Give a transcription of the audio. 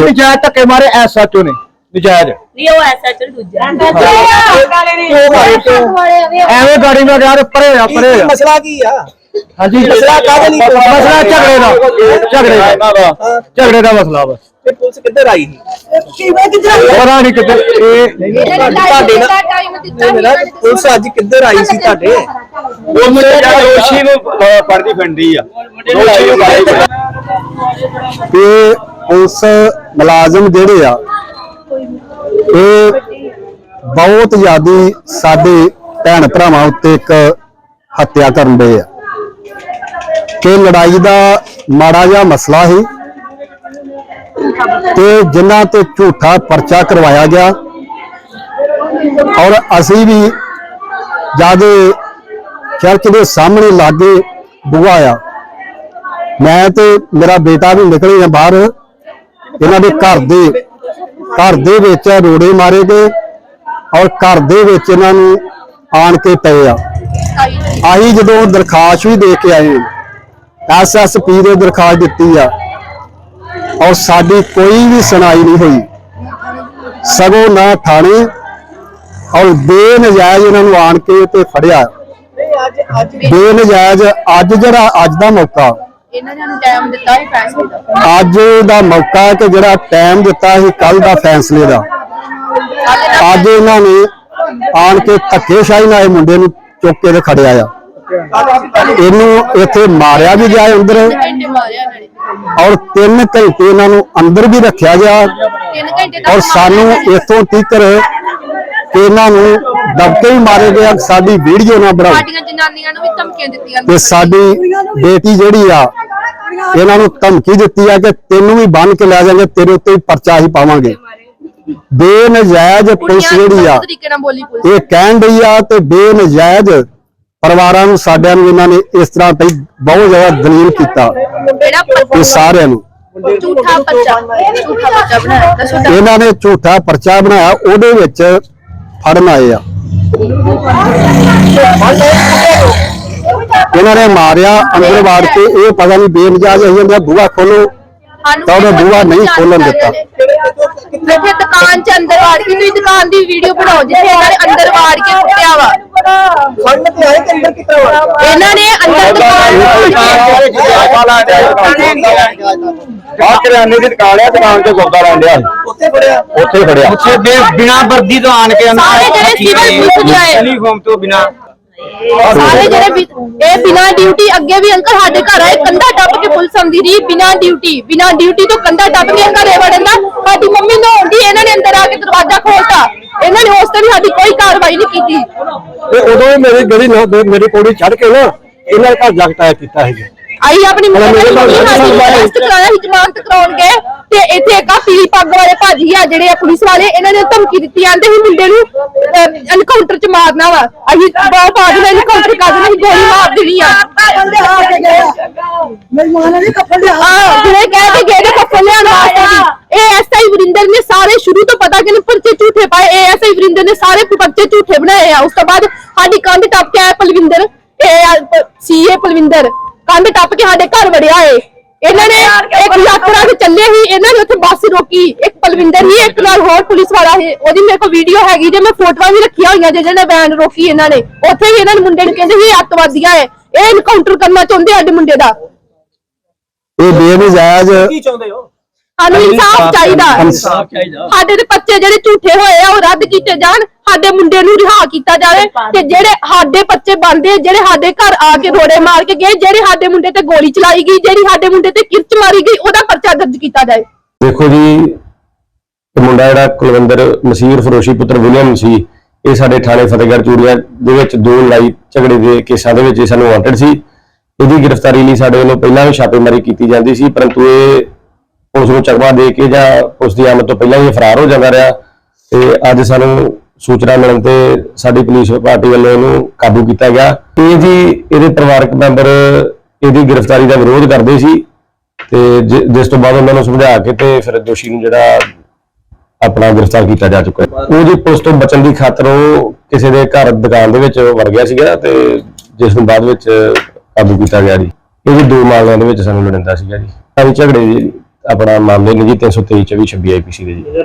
ਨਜਾਇਜ਼ ਧੱਕੇ ਮਾਰੇ ਐਸਐਚਓ ਨੇ ਨਜਾਇਜ਼। ਨਹੀਂ ਉਹ ਐਸਾ ਚਲ ਦੂਜਾ। ਐਵੇਂ ਗਾੜੀ ਨਾਲ ਯਾਰ ਪਰੇ ਆ ਪਰੇ ਆ। ਮਸਲਾ ਕੀ ਆ? ਹਾਂਜੀ। ਮਸਲਾ ਕਾਹਦੇ ਲਈ? ਮਸਲਾ ਝਗੜੇ ਦਾ ਝਗੜੇ ਦਾ। ਝਗੜੇ ਦਾ ਮਸਲਾ ਬਸ ਤੇ ਪੁਲਿਸ ਕਿੱਧਰ ਆਈ ਸੀ? ਪਤਾ ਨਹੀਂ ਕਿਤੇ ਇਹ ਤੁਹਾਡੇ ਨਾਲ ਮੇਰਾ ਪੁਲਿਸ ਅੱਜ ਕਿੱਧਰ ਆਈ ਸੀ ਤੁਹਾਡੇ? ਉਹ ਮੁੰਡੇ ਦੋਸ਼ੀ ਨੂੰ ਪੜਦੀ ਫੰਡੀ ਆ। ਇਹ ਪੁਲਿਸ ਮੁਲਾਜ਼ਮ ਜਿਹੜੇ ਆ, ਇਹ ਬਹੁਤ ਜ਼ਿਆਦਾ ਸਾਡੇ ਭੈਣ ਭਰਾਵਾਂ ਉੱਤੇ ਇੱਕ ਹੱਤਿਆ ਕਰਨ ਦੇ ਆ। ਕਿ ਲੜਾਈ ਦਾ ਮਾੜਾ ਜਿਹਾ ਮਸਲਾ ਸੀ ਤੇ ਜਿਨ੍ਹਾਂ ਤੇ ਝੂਠਾ ਪਰਚਾ ਕਰਵਾਇਆ ਗਿਆ। ਔਰ ਅਸੀਂ ਵੀ ਜਦ ਚਰਚ ਦੇ ਸਾਹਮਣੇ ਲਾਗੇ ਬੁਆ ਆ, ਮੈਂ ਤੇ ਮੇਰਾ ਬੇਟਾ ਵੀ ਨਿਕਲੇ ਆ ਬਾਹਰ। ਇਹਨਾਂ ਦੇ ਘਰ ਦੇ ਘਰ ਦੇ ਵਿੱਚ ਰੋੜੇ ਮਾਰੇ ਗਏ ਔਰ ਘਰ ਦੇ ਵਿੱਚ ਇਹਨਾਂ ਨੂੰ ਆਣ ਕੇ ਪਏ ਆ। ਆਹੀ ਜਦੋਂ ਦਰਖਾਸਤ ਵੀ ਦੇ ਕੇ ਆਏ ਐਸਐਸਪੀ ਦੇ ਦਰਖਾਸਤ ਦਿੱਤੀ ਆ ਔਰ ਸਾਡੀ ਕੋਈ ਵੀ ਸੁਣਾਈ ਨਹੀਂ ਹੋਈ। ਸਗੋਂ ਨਾ ਥਾਣੇ ਔਰ ਬੇਨਜਾਇਜ਼ ਇਹਨਾਂ ਨੂੰ ਆਣ ਕੇ ਤੇ ਫੜਿਆ। ਬੇਨਜਾਇਜ਼ ਅੱਜ ਜਿਹੜਾ ਅੱਜ ਦਾ ਮੌਕਾ ਇਹਨਾਂ ਨੇ ਟਾਈਮ ਦਿੱਤਾ ਹੀ ਫੈਸਲੇ ਦਾ। ਅੱਜ ਦਾ ਮੌਕਾ ਹੈ ਕਿ ਜਿਹੜਾ ਟਾਈਮ ਦਿੱਤਾ ਸੀ ਕੱਲ ਦਾ ਫੈਸਲੇ ਦਾ। ਅੱਜ ਇਹਨਾਂ ਨੇ ਆਣ ਕੇ ਧੱਕੇਸ਼ਾਹੀ ਨਾਲ ਇਹ ਮੁੰਡੇ ਨੂੰ ਚੁੱਕ ਕੇ ਤੇ ਖੜਿਆ ਆ। ਇਹਨੂੰ ਇੱਥੇ ਮਾਰਿਆ ਵੀ ਗਿਆ ਅੰਦਰ। ਔਰ 3 ਘੰਟੇ ਇਹਨਾਂ ਨੂੰ ਅੰਦਰ ਵੀ ਰੱਖਿਆ ਗਿਆ। ਤਿੰਨ ਔਰ ਸਾਨੂੰ ਇੱਥੋਂ ਤੀਕਰ ਕਿ ਇਹਨਾਂ ਨੂੰ ਦਬਕੇ ਹੀ ਮਾਰੇ ਗਿਆ ਸਾਡੀ ਵੀਡੀਓ ਨਾ ਬਣਾਓ। ਸਾਡੀਆਂ ਜਨਾਨੀਆਂ ਨੂੰ ਵੀ ਧਮਕੀਆਂ ਦਿੱਤੀਆਂ ਤੇ ਸਾਡੀ ਬੇਟੀ ਜਿਹੜੀ ਆ ਇਹਨਾਂ ਨੂੰ ਧਮਕੀ ਦਿੱਤੀ ਆ ਕਿ ਤੈਨੂੰ ਵੀ ਬੰਨ ਕੇ ਲੈ ਜਾਵਾਂਗੇ ਤੇਰੇ ਉੱਤੇ ਵੀ ਪਰਚਾ ਹੀ ਪਾਵਾਂਗੇ। ਬੇਨਜਾਇਜ਼ ਪੁਲਿਸ ਜਿਹੜੀ ਆ ਇਹ ਕਹਿਣ ਡਈ ਆ ਤੇ ਬੇਨਜਾਇਜ਼ ਪਰਿਵਾਰਾਂ ਨੂੰ ਸਾਡਿਆਂ ਨੂੰ ਇਹਨਾਂ ਨੇ ਇਸ ਤਰ੍ਹਾਂ ਤੇ ਬਹੁਤ ਜ਼ਿਆਦਾ ਦਲੀਲ ਕੀਤਾ ਇਹ ਸਾਰਿਆਂ ਨੂੰ। ਝੂਠਾ ਬੱਚਾ ਝੂਠਾ ਬੱਚਾ ਬਣਾਇਆ ਇਹਨਾਂ ਨੇ ਝੂਠਾ ਪਰਚਾ ਬਣਾਇਆ ਉਹਦੇ ਵਿੱਚ ਫੜਨ ਆਏ ਆ। ਇਹਨਾਂ ਨੇ ਮਾਰਿਆ ਅੰਦਰ ਵਾੜ ਕੇ ਇਹ ਪਤਾ ਨਹੀਂ ਬੇਨਜਾਇਜ਼ ਅਸੀਂ ਕਹਿੰਦੇ ਬੂਹਾ ਖੋਲੋ ਤਾਂ ਉਹਨੇ ਬੂਹਾ ਨਹੀਂ ਖੋਲਣ ਦਿੱਤਾ। ਜਿੱਥੇ ਦੁਕਾਨ 'ਚ ਅੰਦਰ ਵਾੜ ਕੇ ਤੁਸੀਂ ਦੁਕਾਨ ਦੀ ਵੀਡੀਓ ਬਣਾਓ ਜਿੱਥੇ ਇਹਨਾਂ ਨੇ ਅੰਦਰ ਵਾੜ ਕੇ ਕੁੱਟਿਆ ਵਾ ਫੰਡ ਤੇ ਆਏ ਕਿ ਅੰਦਰ ਕਿੱਥੇ ਹੋਇਆ ਇਹਨਾਂ ਨੇ ਅੰਦਰ ਦੁਕਾਨ ਆ ਕਰਿਆਨੇ ਦੀ ਦੁਕਾਨ ਆ ਦੁਕਾਨ ਤੇ ਡਿਆ ਸੀ। ਉੱਥੇ ਫੜਿਆ ਉੱਥੇ ਫੜਿਆ ਉੱਥੇ ਬਿਨਾ ਵਰਦੀ ਤੋਂ ਆਣ ਕੇ ਸਾਰੇ ਜਿਹੜੇ ਸਿਵਲ ਪੁਲਿਸ ਦੇ ਆਏ ਯੂਨੀਫਾਰਮ ਤੋਂ ਬਿਨਾ ਸਾਰੇ ਜਿਹੜੇ ਵੀ- ਇਹ ਬਿਨਾ ਡਿਊਟੀ ਅੱਗੇ ਵੀ ਅੰਕਲ ਸਾਡੇ ਘਰ ਆਏ, ਕੰਧਾ ਟੱਪ ਕੇ ਪੁਲਿਸ ਆਉਂਦੀ ਰਹੀ ਬਿਨਾ ਡਿਊਟੀ ਬਿਨਾ ਡਿਊਟੀ ਤੋਂ ਕੰਧਾ ਟੱਪ ਕੇ ਘਰੇ ਵੜਨ ਦਾ। ਸਾਡੀ ਮੰਮੀ ਨੂੰ ਆਉਂਦੀ, ਇਹਨਾਂ ਨੇ ਅੰਦਰ ਆ ਕੇ ਦਰਵਾਜ਼ਾ ਖੋਲਤਾ। ਇਹਨਾਂ ਨੇ ਉਸ ਤੇ ਵੀ ਸਾਡੀ ਕੋਈ ਕਾਰਵਾਈ ਨਹੀਂ ਕੀਤੀ। ਤੇ ਉਦੋਂ ਮੇਰੀ ਗਲੀ ਨਾ ਮੇਰੀ ਪੌੜੀ ਚੜ ਕੇ ਨਾ ਇਹਨਾਂ ਦੇ ਘਰ ਜਾ ਕੇ ਕੀਤਾ ਹੈਗਾ ਆਈ ਆਪਣੀ ਨੂੰ ਨਾਲ ਸਾਡੀ ਅਰੈਸਟ ਕਰਾਇਆ ਸੀ ਜ਼ਮਾਨਤ ਕਰਾਉਣ ਗਏ ਤੇ ਇੱਥੇ ਇੱਕ ਪੀਲੀ ਪੱਗ ਵਾਲੇ ਭਾਜੀ ਆ ਜਿਹੜੇ ਆ ਪੁਲਿਸ ਵਾਲੇ ਇਹਨਾਂ ਨੇ ਧਮਕੀ ਦਿੱਤੀ ਜਾਂਦੇ ਸੀ ਮੁੰਡੇ ਨੂੰ ਐਨਕਾਊਂਟਰ ਚ ਮਾਰਨਾ ਵਾ। ਅਸੀਂ ਬਹੁਤ ਬਾਅਦ ਵਿੱਚ ਐਨਕਾਊਂਟਰ ਕਰ ਦੇਣਾ ਸੀ ਗੋਲੀ ਮਾਰ ਦੇਣੀ ਆ। ਮੇਰੀ ਮਾਂ ਨੇ ਕੱਪੜੇ ਲਿਆ। ਹਾਂ ਜਿਹੜੇ ਕਹਿ ਕੇ ਗਏ ਨੇ ਕੱਪੜੇ ਲਿਆਉਣ ਵਾਸਤੇ ਵੀ। ਇਹ ਐਸਆਈ ਵਰਿੰਦਰ ਨੇ ਸਾਰੇ ਸ਼ੁਰੂ ਤੋਂ ਪਤਾ ਕਿ ਪਰਚੇ ਝੂਠੇ ਪਾਏ। ਇਹ ਐਸਆਈ ਵਰਿੰਦਰ ਨੇ ਸਾਰੇ ਪਰਚੇ ਝੂਠੇ ਬਣਾਏ ਆ। ਉਸ ਤੋਂ ਬਾਅਦ ਸਾਡੀ ਕੰਧ ਟੱਪ ਕੇ ਆਇਆ ਪਲਵਿੰਦਰ ਇਹ ਸੀਏ ਪਲਵਿੰਦਰ। ਕੰਧ ਟੱਪ ਕੇ ਸਾਡੇ ਘਰ ਵੜਿਆ ਏ। ਇਹਨਾਂ ਨੇ ਇੱਕ ਯਾਤਰਾ ਤੇ ਚੱਲੇ ਸੀ ਇਹਨਾਂ ਨੇ ਉੱਥੇ ਬੱਸ ਰੋਕੀ। ਇੱਕ ਪਲਵਿੰਦਰ ਹੀ ਇੱਕ ਨਾਲ ਹੋਰ ਪੁਲਿਸ ਵਾਲਾ ਸੀ। ਉਹਦੀ ਮੇਰੇ ਕੋਲ ਵੀਡੀਓ ਹੈਗੀ ਜੇ ਮੈਂ ਫੋਟੋਆਂ ਵੀ ਰੱਖੀਆਂ ਹੋਈਆਂ ਜੇ ਜਿਹਨੇ ਵੈਨ ਰੋਕੀ ਇਹਨਾਂ ਨੇ। ਉੱਥੇ ਵੀ ਇਹਨਾਂ ਨੇ ਮੁੰਡੇ ਨੂੰ ਕਹਿੰਦੇ ਸੀ ਅੱਤਵਾਦੀਆਂ ਏ। ਇਹ ਇਨਕਾਊਂਟਰ ਕਰਨਾ ਚਾਹੁੰਦੇ ਆ ਸਾਡੇ ਮੁੰਡੇ ਦਾ। ਇਹ ਬੇਨਜਾਇਜ਼ ਕੀ ਚਾਹੁੰਦੇ ਹੋ? ਸਾਨੂੰ ਇਨਸਾਫ ਚਾਹੀਦਾ। ਇਨਸਾਫ਼ ਸਾਡੇ ਦੇ ਬੱਚੇ ਜਿਹੜੇ ਝੂਠੇ ਹੋਏ ਆ ਉਹ ਰੱਦ ਕੀਤੇ ਜਾਣ ਸਾਡੇ ਮੁੰਡੇ ਨੂੰ ਰਿਹਾ ਕੀਤਾ ਜਾਵੇ ਤੇ ਜਿਹੜੇ ਸਾਡੇ ਬੱਚੇ ਬਣਦੇ ਜਿਹੜੇ ਸਾਡੇ ਘਰ ਆ ਕੇ ਰੋੜੇ ਮਾਰ ਕੇ ਗਏ ਜਿਹੜੇ ਸਾਡੇ ਮੁੰਡੇ ਤੇ ਗੋਲੀ ਚਲਾਈ ਗਈ ਜਿਹੜੀ ਸਾਡੇ ਮੁੰਡੇ ਤੇ ਕਿਰਚ ਮਾਰੀ ਗਈ ਉਹਦਾ ਪਰਚਾ ਦਰਜ ਕੀਤਾ ਜਾਏ। ਦੇਖੋ ਜੀ ਇਹ ਮੁੰਡਾ ਜਿਹੜਾ ਕੁਲਵਿੰਦਰ ਮਸੀਰ ਫਰੋਸ਼ੀ ਪੁੱਤਰ ਵਿਲੀਅਮ ਸੀ ਇਹ ਸਾਡੇ ਥਾਣੇ ਫਤਿਹਗੜ੍ਹ ਚੂੜੀਆਂ ਦੇ ਵਿੱਚ ਦੋ ਲੜਾਈ ਝਗੜੇ ਦੇ ਕੇਸਾਂ ਦੇ ਵਿੱਚ ਇਹ ਸਾਨੂੰ ਵਾਂਟਡ ਸੀ। ਇਹਦੀ ਗ੍ਰਿਫਤਾਰੀ ਲਈ ਸਾਡੇ ਵੱਲੋਂ ਪਹਿਲਾਂ ਵੀ ਛਾਪੇਮਾਰੀ ਕੀਤੀ ਜਾਂਦੀ ਸੀ ਪਰੰਤੂ ਇਹ ਪੁਲਿਸ ਨੂੰ ਚਕਵਾ ਦੇ ਕੇ ਜਾਂ ਉਸ ਦੀ ਆਮਦ ਤੋਂ ਪਹਿਲਾਂ ਹੀ ਫਰਾਰ ਹੋ ਜਾਂਦਾ ਰਿਹਾ ਤੇ ਅੱਜ ਸਾਨੂੰ ਸੂਚਨਾ ਮਿਲਣ ਤੇ ਸਾਡੀ ਪੁਲਿਸ ਪਾਰਟੀ ਵੱਲੋਂ ਇਹਨੂੰ ਕਾਬੂ ਕੀਤਾ ਗਿਆ। ਇਹ ਜੀ ਇਹਦੇ ਪਰਿਵਾਰਕ ਮੈਂਬਰ ਇਹਦੀ ਗ੍ਰਿਫਤਾਰੀ ਦਾ ਵਿਰੋਧ ਕਰਦੇ ਸੀ ਤੇ ਜਿਸ ਤੋਂ ਬਾਅਦ ਉਹਨਾਂ ਨੂੰ ਸਮਝਾ ਕੇ ਤੇ ਫਿਰ ਦੋਸ਼ੀ ਨੂੰ ਜਿਹੜਾ ਆਪਣਾ ਗ੍ਰਿਫਤਾਰ ਕੀਤਾ ਜਾ ਚੁੱਕਾ ਹੈ। ਜੀ ਪੁਲਿਸ ਤੋਂ ਬਚਣ ਦੀ ਖਾਤਰ ਉਹ ਕਿਸੇ ਦੇ ਘਰ ਦੁਕਾਨ ਦੇ ਵਿੱਚ ਵੜ ਗਿਆ ਸੀਗਾ ਤੇ ਜਿਸ ਨੂੰ ਬਾਅਦ ਵਿੱਚ ਕਾਬੂ ਕੀਤਾ ਗਿਆ ਜੀ। ਇਹ ਜੀ ਦੋ ਮਾਮਲਿਆਂ ਦੇ ਵਿੱਚ ਸਾਨੂੰ ਲੜਿੰਦਾ ਸੀਗਾ ਜੀ। ਸਾਰੀ ਝਗੜੇ ਜੀ। ਆਪਣਾ ਮਾਮਲੇ ਨੇ ਜੀ 323 24 26 ਆਈਪੀਸੀ ਦੇ ਜੀ।